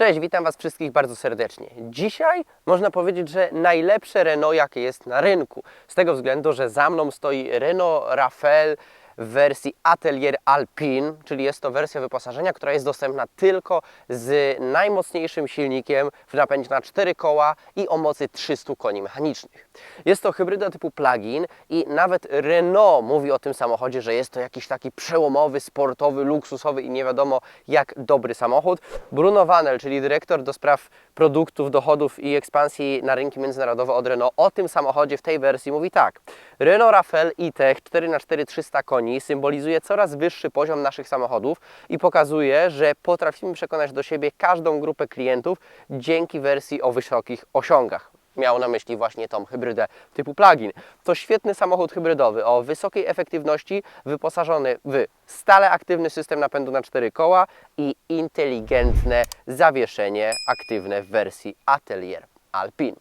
Cześć, witam Was wszystkich bardzo serdecznie. Dzisiaj można powiedzieć, że najlepsze Renault, jakie jest na rynku. Z tego względu, że za mną stoi Renault Rafale w wersji Atelier Alpine, czyli jest to wersja wyposażenia, która jest dostępna tylko z najmocniejszym silnikiem w napędzie na 4 koła i o mocy 300 koni mechanicznych. Jest to hybryda typu plug-in i nawet Renault mówi o tym samochodzie, że jest to jakiś taki przełomowy, sportowy, luksusowy i nie wiadomo jak dobry samochód. Bruno Vanel, czyli dyrektor do spraw produktów, dochodów i ekspansji na rynki międzynarodowe od Renault o tym samochodzie w tej wersji mówi tak. Renault Rafale E-Tech 4x4 300 koni symbolizuje coraz wyższy poziom naszych samochodów i pokazuje, że potrafimy przekonać do siebie każdą grupę klientów dzięki wersji o wysokich osiągach. Miał na myśli właśnie tą hybrydę typu plug-in. To świetny samochód hybrydowy o wysokiej efektywności, wyposażony w stale aktywny system napędu na 4 koła i inteligentne zawieszenie aktywne w wersji Atelier Alpine.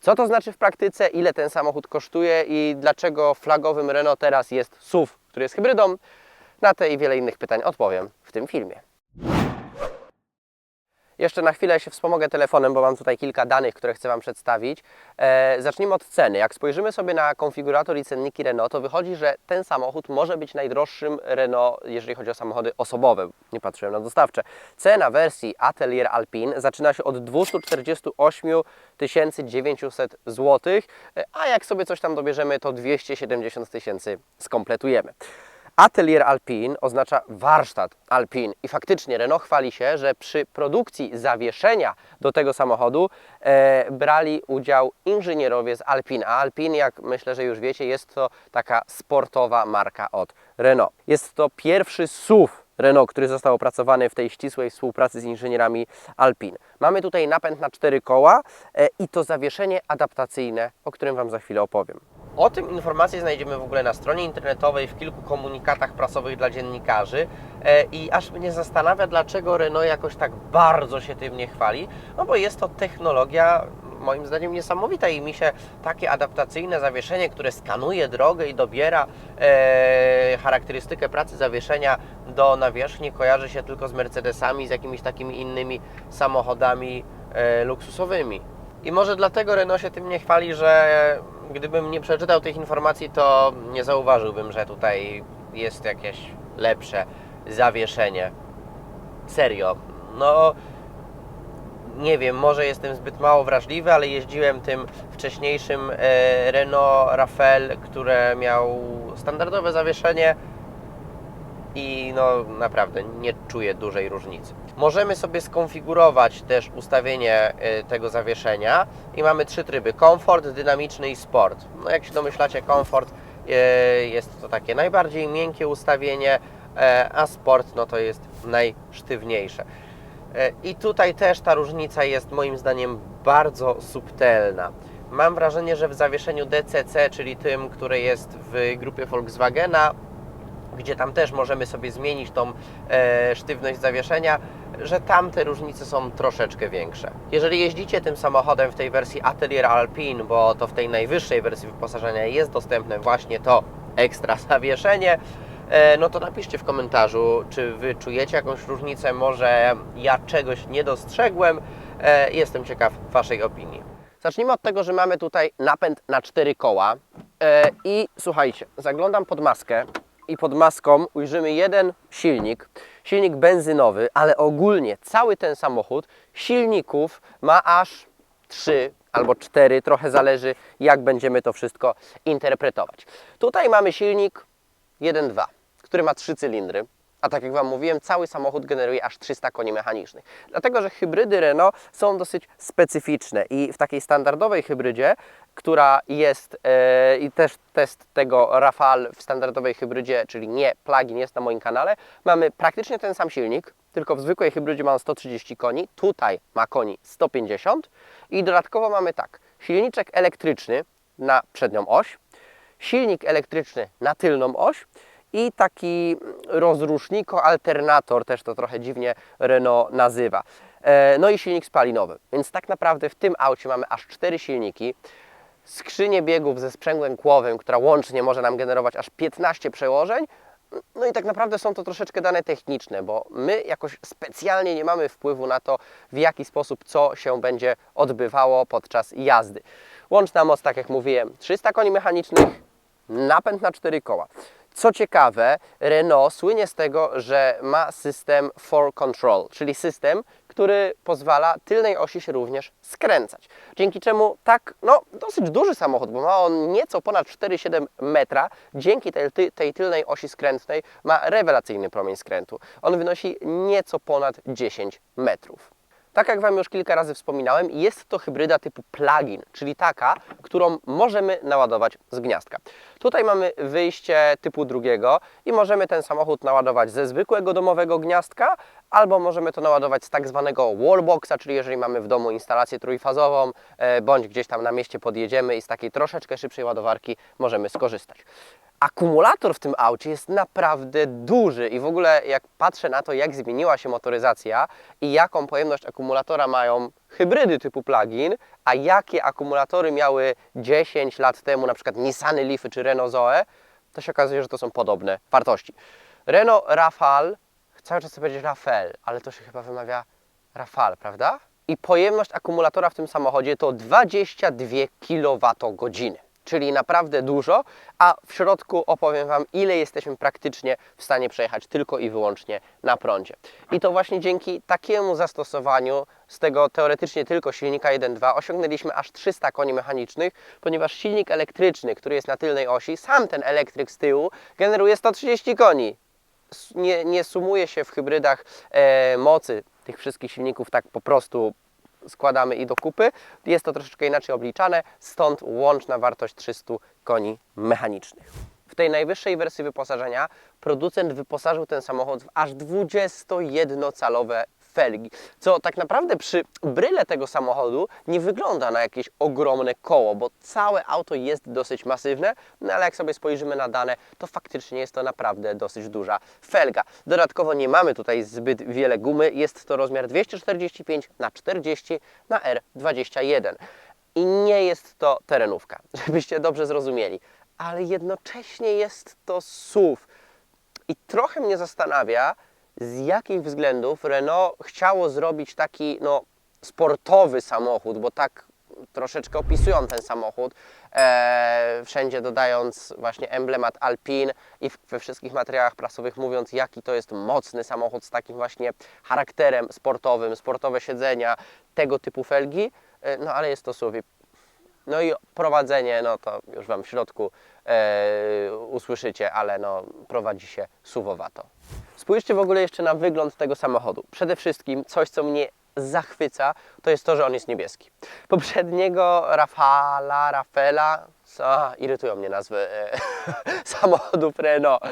Co to znaczy w praktyce, ile ten samochód kosztuje i dlaczego flagowym Renault teraz jest SUV, który jest hybrydą? Na te i wiele innych pytań odpowiem w tym filmie. Jeszcze na chwilę się wspomogę telefonem, bo mam tutaj kilka danych, które chcę Wam przedstawić. E, zacznijmy od ceny. Jak spojrzymy sobie na konfigurator i cenniki Renault, to wychodzi, że ten samochód może być najdroższym Renault, jeżeli chodzi o samochody osobowe. Nie patrzyłem na dostawcze. Cena wersji Atelier Alpine zaczyna się od 248 900 zł, a jak sobie coś tam dobierzemy, to 270 tysięcy skompletujemy. Atelier Alpine oznacza warsztat Alpine i faktycznie Renault chwali się, że przy produkcji zawieszenia do tego samochodu e, brali udział inżynierowie z Alpine. A Alpine, jak myślę, że już wiecie, jest to taka sportowa marka od Renault. Jest to pierwszy SUV Renault, który został opracowany w tej ścisłej współpracy z inżynierami Alpine. Mamy tutaj napęd na cztery koła e, i to zawieszenie adaptacyjne, o którym Wam za chwilę opowiem. O tym informacje znajdziemy w ogóle na stronie internetowej, w kilku komunikatach prasowych dla dziennikarzy e, i aż mnie zastanawia, dlaczego Renault jakoś tak bardzo się tym nie chwali, no bo jest to technologia moim zdaniem niesamowita i mi się takie adaptacyjne zawieszenie, które skanuje drogę i dobiera e, charakterystykę pracy zawieszenia do nawierzchni, kojarzy się tylko z Mercedesami, z jakimiś takimi innymi samochodami e, luksusowymi. I może dlatego Renault się tym nie chwali, że gdybym nie przeczytał tych informacji, to nie zauważyłbym, że tutaj jest jakieś lepsze zawieszenie. Serio. No, nie wiem, może jestem zbyt mało wrażliwy, ale jeździłem tym wcześniejszym e, Renault Rafale, które miał standardowe zawieszenie i no naprawdę nie czuję dużej różnicy. Możemy sobie skonfigurować też ustawienie e, tego zawieszenia i mamy trzy tryby: komfort, dynamiczny i sport. No jak się domyślacie, komfort e, jest to takie najbardziej miękkie ustawienie, e, a sport no to jest najsztywniejsze. I tutaj też ta różnica jest moim zdaniem bardzo subtelna. Mam wrażenie, że w zawieszeniu DCC, czyli tym, które jest w grupie Volkswagena, gdzie tam też możemy sobie zmienić tą e, sztywność zawieszenia, że tam te różnice są troszeczkę większe. Jeżeli jeździcie tym samochodem w tej wersji Atelier Alpine, bo to w tej najwyższej wersji wyposażenia jest dostępne właśnie to ekstra zawieszenie, e, no to napiszcie w komentarzu, czy Wy czujecie jakąś różnicę, może ja czegoś nie dostrzegłem. E, jestem ciekaw Waszej opinii. Zacznijmy od tego, że mamy tutaj napęd na cztery koła e, i słuchajcie, zaglądam pod maskę i pod maską ujrzymy jeden silnik, silnik benzynowy, ale ogólnie cały ten samochód silników ma aż trzy albo cztery, trochę zależy jak będziemy to wszystko interpretować. Tutaj mamy silnik 1.2, który ma trzy cylindry, a tak jak Wam mówiłem, cały samochód generuje aż 300 koni mechanicznych. Dlatego, że hybrydy Renault są dosyć specyficzne i w takiej standardowej hybrydzie, która jest e, i też test tego Rafale w standardowej hybrydzie, czyli nie plug-in jest na moim kanale, mamy praktycznie ten sam silnik, tylko w zwykłej hybrydzie ma on 130 koni, tutaj ma koni 150 i dodatkowo mamy tak, silniczek elektryczny na przednią oś, silnik elektryczny na tylną oś i taki rozruszniko alternator, też to trochę dziwnie Renault nazywa. E, no i silnik spalinowy. Więc tak naprawdę w tym aucie mamy aż cztery silniki. Skrzynię biegów ze sprzęgłem kłowym, która łącznie może nam generować aż 15 przełożeń, No i tak naprawdę są to troszeczkę dane techniczne, bo my jakoś specjalnie nie mamy wpływu na to, w jaki sposób co się będzie odbywało podczas jazdy. Łączna moc, tak jak mówiłem, 300 koni mechanicznych, napęd na 4 koła. Co ciekawe, Renault słynie z tego, że ma system for control, czyli system, który pozwala tylnej osi się również skręcać. Dzięki czemu tak, no, dosyć duży samochód, bo ma on nieco ponad 4,7 metra, dzięki tej, tej tylnej osi skrętnej ma rewelacyjny promień skrętu. On wynosi nieco ponad 10 metrów. Tak jak Wam już kilka razy wspominałem, jest to hybryda typu plug-in, czyli taka, którą możemy naładować z gniazdka. Tutaj mamy wyjście typu drugiego i możemy ten samochód naładować ze zwykłego domowego gniazdka, albo możemy to naładować z tak zwanego wallboxa, czyli jeżeli mamy w domu instalację trójfazową, e, bądź gdzieś tam na mieście podjedziemy i z takiej troszeczkę szybszej ładowarki możemy skorzystać. Akumulator w tym aucie jest naprawdę duży i w ogóle jak patrzę na to, jak zmieniła się motoryzacja i jaką pojemność akumulatora mają hybrydy typu plug-in, a jakie akumulatory miały 10 lat temu, na przykład Nissany Leafy czy Renault Zoe, to się okazuje, że to są podobne wartości. Renault Rafale, cały czas chcę powiedzieć Rafale, ale to się chyba wymawia Rafale, prawda? I pojemność akumulatora w tym samochodzie to 22 kWh czyli naprawdę dużo, a w środku opowiem Wam, ile jesteśmy praktycznie w stanie przejechać tylko i wyłącznie na prądzie. I to właśnie dzięki takiemu zastosowaniu z tego teoretycznie tylko silnika 1.2 osiągnęliśmy aż 300 koni mechanicznych, ponieważ silnik elektryczny, który jest na tylnej osi, sam ten elektryk z tyłu generuje 130 koni. Nie, nie sumuje się w hybrydach e, mocy tych wszystkich silników tak po prostu składamy i do kupy. Jest to troszeczkę inaczej obliczane, stąd łączna wartość 300 koni mechanicznych. W tej najwyższej wersji wyposażenia producent wyposażył ten samochód w aż 21-calowe felgi, co tak naprawdę przy bryle tego samochodu nie wygląda na jakieś ogromne koło, bo całe auto jest dosyć masywne, no ale jak sobie spojrzymy na dane, to faktycznie jest to naprawdę dosyć duża felga. Dodatkowo nie mamy tutaj zbyt wiele gumy, jest to rozmiar 245 na 40 na R21 i nie jest to terenówka, żebyście dobrze zrozumieli, ale jednocześnie jest to SUV. I trochę mnie zastanawia, z jakich względów Renault chciało zrobić taki no, sportowy samochód, bo tak troszeczkę opisują ten samochód, e, wszędzie dodając właśnie emblemat Alpine i w, we wszystkich materiałach prasowych mówiąc, jaki to jest mocny samochód z takim właśnie charakterem sportowym, sportowe siedzenia, tego typu felgi, e, no ale jest to SUV. No i prowadzenie, no to już Wam w środku e, usłyszycie, ale no prowadzi się suwowato. Spójrzcie w ogóle jeszcze na wygląd tego samochodu. Przede wszystkim coś, co mnie zachwyca, to jest to, że on jest niebieski. Poprzedniego Rafala, Rafela, a, irytują mnie nazwy e, samochodów Renault.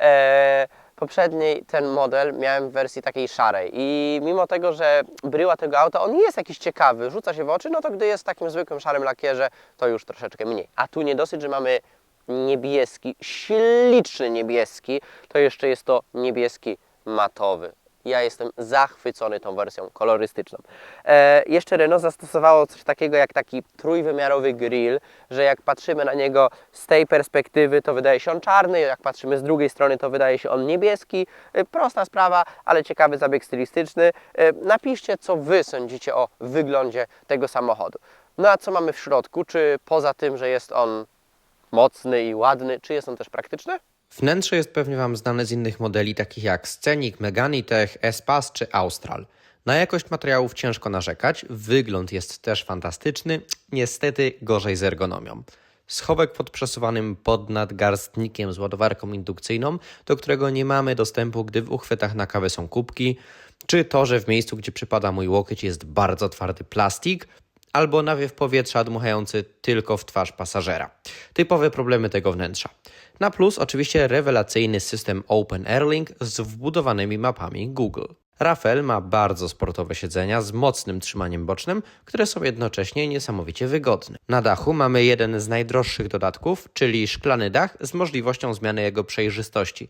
E, poprzedniej ten model miałem w wersji takiej szarej i mimo tego, że bryła tego auta, on jest jakiś ciekawy, rzuca się w oczy, no to gdy jest w takim zwykłym szarym lakierze, to już troszeczkę mniej. A tu nie dosyć, że mamy niebieski, śliczny niebieski, to jeszcze jest to niebieski matowy. Ja jestem zachwycony tą wersją kolorystyczną. E, jeszcze Renault zastosowało coś takiego jak taki trójwymiarowy grill, że jak patrzymy na niego z tej perspektywy, to wydaje się on czarny, jak patrzymy z drugiej strony, to wydaje się on niebieski. E, prosta sprawa, ale ciekawy zabieg stylistyczny. E, napiszcie, co Wy sądzicie o wyglądzie tego samochodu. No a co mamy w środku? Czy poza tym, że jest on mocny i ładny, czy jest on też praktyczny? Wnętrze jest pewnie Wam znane z innych modeli takich jak Scenic, Meganitech, Espace czy Austral. Na jakość materiałów ciężko narzekać, wygląd jest też fantastyczny, niestety gorzej z ergonomią. Schowek pod przesuwanym podnadgarstnikiem z ładowarką indukcyjną, do którego nie mamy dostępu, gdy w uchwytach na kawę są kubki, czy to, że w miejscu, gdzie przypada mój łokieć jest bardzo twardy plastik, albo nawiew powietrza dmuchający tylko w twarz pasażera. Typowe problemy tego wnętrza. Na plus oczywiście rewelacyjny system Open Airlink z wbudowanymi mapami Google. Rafael ma bardzo sportowe siedzenia z mocnym trzymaniem bocznym, które są jednocześnie niesamowicie wygodne. Na dachu mamy jeden z najdroższych dodatków, czyli szklany dach z możliwością zmiany jego przejrzystości.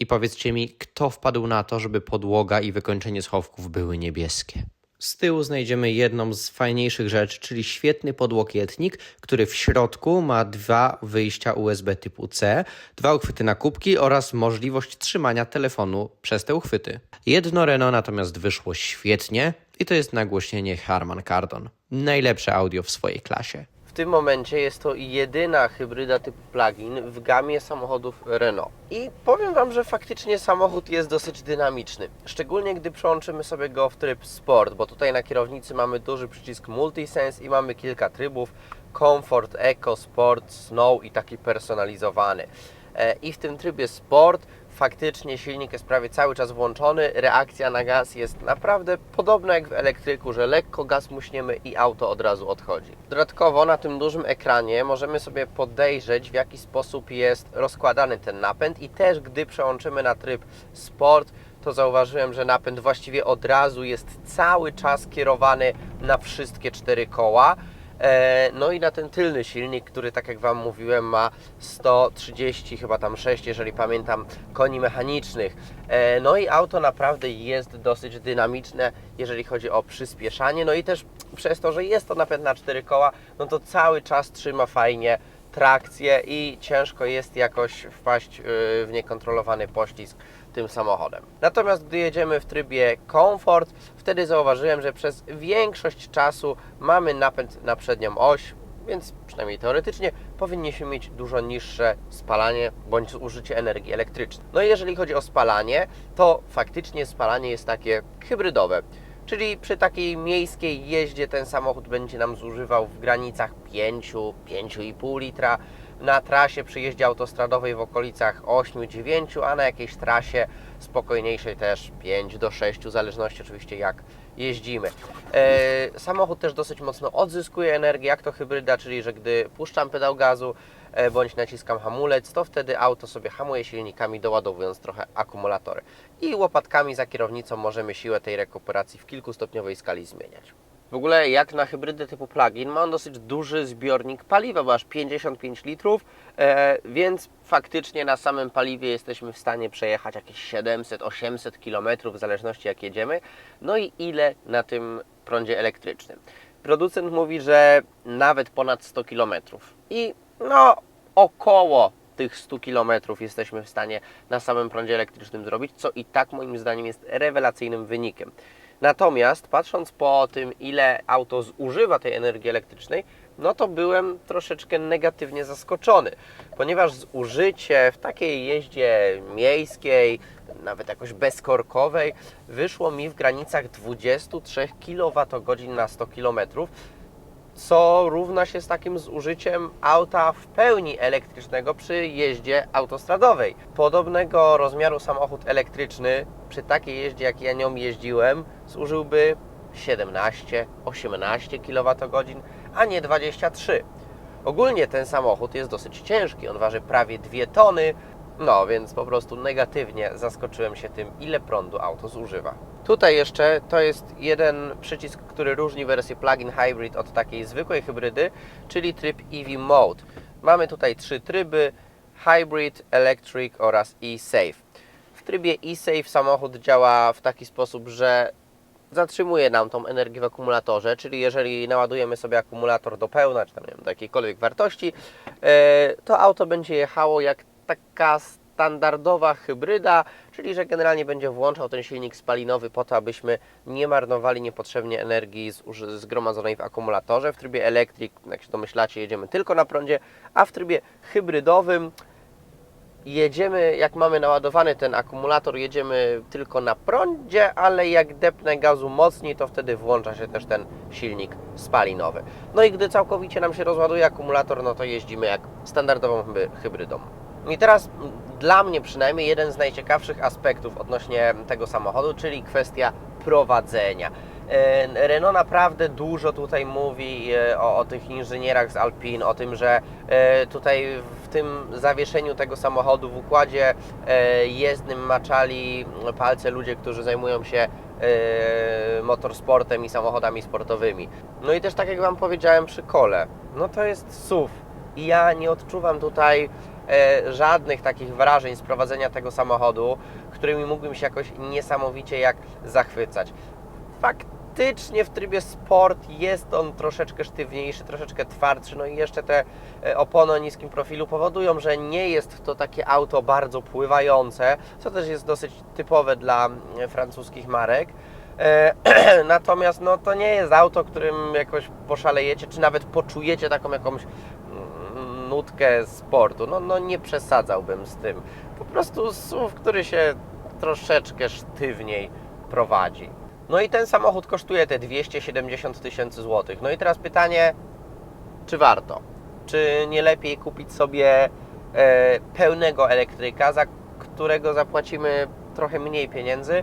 I powiedzcie mi, kto wpadł na to, żeby podłoga i wykończenie schowków były niebieskie? Z tyłu znajdziemy jedną z fajniejszych rzeczy, czyli świetny podłokietnik, który w środku ma dwa wyjścia USB typu C, dwa uchwyty na kubki oraz możliwość trzymania telefonu przez te uchwyty. Jedno Renault natomiast wyszło świetnie i to jest nagłośnienie Harman Kardon. Najlepsze audio w swojej klasie. W tym momencie jest to jedyna hybryda typu plug-in w gamie samochodów Renault. I powiem Wam, że faktycznie samochód jest dosyć dynamiczny. Szczególnie gdy przełączymy sobie go w tryb Sport, bo tutaj na kierownicy mamy duży przycisk Multisense i mamy kilka trybów. Comfort, Eco, Sport, Snow i taki personalizowany. E, I w tym trybie Sport faktycznie silnik jest prawie cały czas włączony. Reakcja na gaz jest naprawdę podobna jak w elektryku, że lekko gaz muśniemy i auto od razu odchodzi. Dodatkowo na tym dużym ekranie możemy sobie podejrzeć w jaki sposób jest rozkładany ten napęd i też gdy przełączymy na tryb Sport, to zauważyłem, że napęd właściwie od razu jest cały czas kierowany na wszystkie cztery koła. E, No i na ten tylny silnik, który tak jak Wam mówiłem ma 130 chyba tam 6, jeżeli pamiętam, koni mechanicznych. E, No i auto naprawdę jest dosyć dynamiczne, jeżeli chodzi o przyspieszanie. No i też przez to, że jest to napęd na 4 koła, no to cały czas trzyma fajnie trakcję i ciężko jest jakoś wpaść y, w niekontrolowany poślizg tym samochodem. Natomiast gdy jedziemy w trybie komfort, wtedy zauważyłem, że przez większość czasu mamy napęd na przednią oś, więc przynajmniej teoretycznie powinniśmy mieć dużo niższe spalanie bądź zużycie energii elektrycznej. No i jeżeli chodzi o spalanie, to faktycznie spalanie jest takie hybrydowe. Czyli przy takiej miejskiej jeździe ten samochód będzie nam zużywał w granicach 5-5,5 litra. Na trasie przy jeździe autostradowej w okolicach 8-9, a na jakiejś trasie spokojniejszej też 5 do 6, w zależności oczywiście jak jeździmy. E, samochód też dosyć mocno odzyskuje energię, jak to hybryda, czyli że gdy puszczam pedał gazu bądź naciskam hamulec, to wtedy auto sobie hamuje silnikami, doładowując trochę akumulatory. I łopatkami za kierownicą możemy siłę tej rekuperacji w kilkustopniowej skali zmieniać. W ogóle jak na hybrydę typu plug-in ma on dosyć duży zbiornik paliwa, bo aż 55 litrów, e, więc faktycznie na samym paliwie jesteśmy w stanie przejechać jakieś 700-800 km w zależności jak jedziemy. No i ile na tym prądzie elektrycznym? Producent mówi, że nawet ponad 100 km. I no około tych 100 km jesteśmy w stanie na samym prądzie elektrycznym zrobić, co i tak moim zdaniem jest rewelacyjnym wynikiem. Natomiast patrząc po tym, ile auto zużywa tej energii elektrycznej, no to byłem troszeczkę negatywnie zaskoczony, ponieważ zużycie w takiej jeździe miejskiej, nawet jakoś bezkorkowej, wyszło mi w granicach 23 kWh na 100 km, co równa się z takim zużyciem auta w pełni elektrycznego przy jeździe autostradowej. Podobnego rozmiaru samochód elektryczny przy takiej jeździe, jak ja nią jeździłem, zużyłby 17-18 kWh, a nie 23. Ogólnie ten samochód jest dosyć ciężki, on waży prawie 2 tony, no więc po prostu negatywnie zaskoczyłem się tym, ile prądu auto zużywa. Tutaj jeszcze to jest jeden przycisk, który różni wersję plug-in hybrid od takiej zwykłej hybrydy, czyli tryb EV Mode. Mamy tutaj trzy tryby: Hybrid, Electric oraz e-Save. W trybie e-Save samochód działa w taki sposób, że zatrzymuje nam tą energię w akumulatorze, czyli jeżeli naładujemy sobie akumulator do pełna, czy tam nie wiem, do jakiejkolwiek wartości, e, to auto będzie jechało jak taka standardowa hybryda, czyli że generalnie będzie włączał ten silnik spalinowy po to, abyśmy nie marnowali niepotrzebnie energii zgromadzonej w akumulatorze. W trybie Electric, jak się domyślacie, jedziemy tylko na prądzie, a w trybie hybrydowym jedziemy, jak mamy naładowany ten akumulator, jedziemy tylko na prądzie, ale jak depnę gazu mocniej, to wtedy włącza się też ten silnik spalinowy. No i gdy całkowicie nam się rozładuje akumulator, no to jeździmy jak standardową hybrydą. I teraz dla mnie przynajmniej jeden z najciekawszych aspektów odnośnie tego samochodu, czyli kwestia prowadzenia. E, Renault naprawdę dużo tutaj mówi e, o, o tych inżynierach z Alpine, o tym, że e, tutaj w tym zawieszeniu tego samochodu w układzie jezdnym maczali palce ludzie, którzy zajmują się motorsportem i samochodami sportowymi. No i też tak jak Wam powiedziałem przy kole, no to jest SUV i ja nie odczuwam tutaj żadnych takich wrażeń z prowadzenia tego samochodu, którymi mógłbym się jakoś niesamowicie jak zachwycać. Faktycznie w trybie sport jest on troszeczkę sztywniejszy, troszeczkę twardszy, no i jeszcze te e, opony o niskim profilu powodują, że nie jest to takie auto bardzo pływające, co też jest dosyć typowe dla francuskich marek. E, Natomiast no, to nie jest auto, którym jakoś poszalejecie, czy nawet poczujecie taką jakąś mm, nutkę sportu. No, no nie przesadzałbym z tym. Po prostu SUV, który się troszeczkę sztywniej prowadzi. No i ten samochód kosztuje te 270 tysięcy złotych. No i teraz pytanie, czy warto? Czy nie lepiej kupić sobie e, pełnego elektryka, za którego zapłacimy trochę mniej pieniędzy?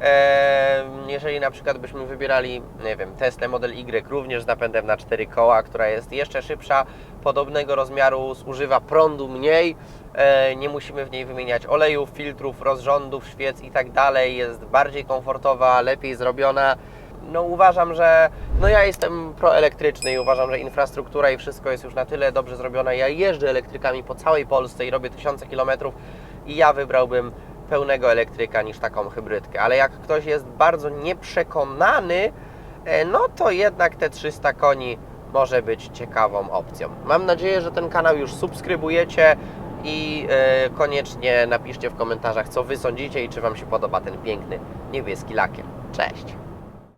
E, jeżeli na przykład byśmy wybierali, nie wiem, Tesla Model Y również z napędem na 4 koła, która jest jeszcze szybsza, podobnego rozmiaru, zużywa prądu mniej, e, nie musimy w niej wymieniać olejów, filtrów, rozrządów, świec i tak dalej, jest bardziej komfortowa, lepiej zrobiona. No uważam, że no ja jestem proelektryczny i uważam, że infrastruktura i wszystko jest już na tyle dobrze zrobione. Ja jeżdżę elektrykami po całej Polsce i robię tysiące kilometrów i ja wybrałbym pełnego elektryka niż taką hybrydkę. Ale jak ktoś jest bardzo nieprzekonany, e, no to jednak te 300 koni może być ciekawą opcją. Mam nadzieję, że ten kanał już subskrybujecie i e, koniecznie napiszcie w komentarzach, co Wy sądzicie i czy Wam się podoba ten piękny niebieski lakier. Cześć!